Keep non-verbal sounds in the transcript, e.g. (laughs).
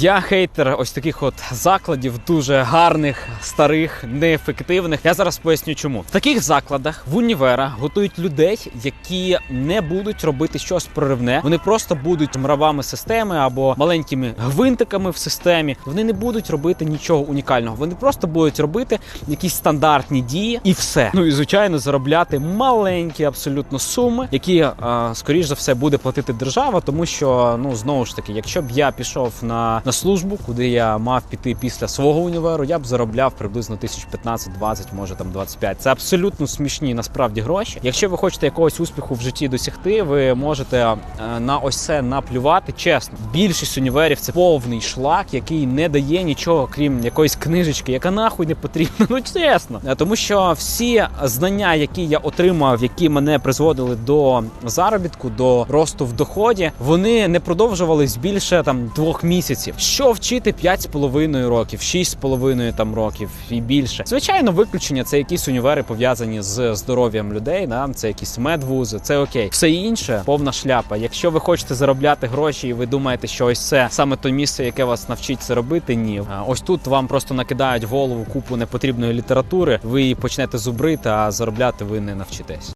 Я хейтер ось таких от закладів, дуже гарних, старих, неефективних. Я зараз поясню, чому в таких закладах в універах готують людей, які не будуть робити щось проривне. Вони просто будуть мравами системи або маленькими гвинтиками в системі. Вони не будуть робити нічого унікального. Вони просто будуть робити якісь стандартні дії і все. Ну і звичайно, заробляти маленькі абсолютно суми, які е, скоріш за все буде платити держава, тому що ну знову ж таки, якщо б я пішов на, на службу, куди я мав піти після свого універу, я б заробляв приблизно 1015-20, може там 25. Це абсолютно смішні насправді гроші. Якщо ви хочете якогось успіху в житті досягти, ви можете е, на ось це наплювати. Чесно, більшість універів це повний шлак, який не дає нічого, крім якоїсь книжечки, яка нахуй не потрібна. (laughs) Ну чесно, Е, тому що всі знання, які я отримав, які мене призводили до заробітку, до росту в доході, вони не продовжувались більше там двох місяців. Що вчити 5,5 років, 6,5 там років і більше. Звичайно, виключення це якісь універи пов'язані з здоров'ям людей. Да? Це якісь медвузи, це окей. Все інше повна шляпа. Якщо ви хочете заробляти гроші, і ви думаєте, що ось це саме то місце, яке вас навчить це робити. Ні, ось тут вам просто накидають голову купу непотрібної літератури. Ви її почнете зубрити, а заробляти ви не навчитесь.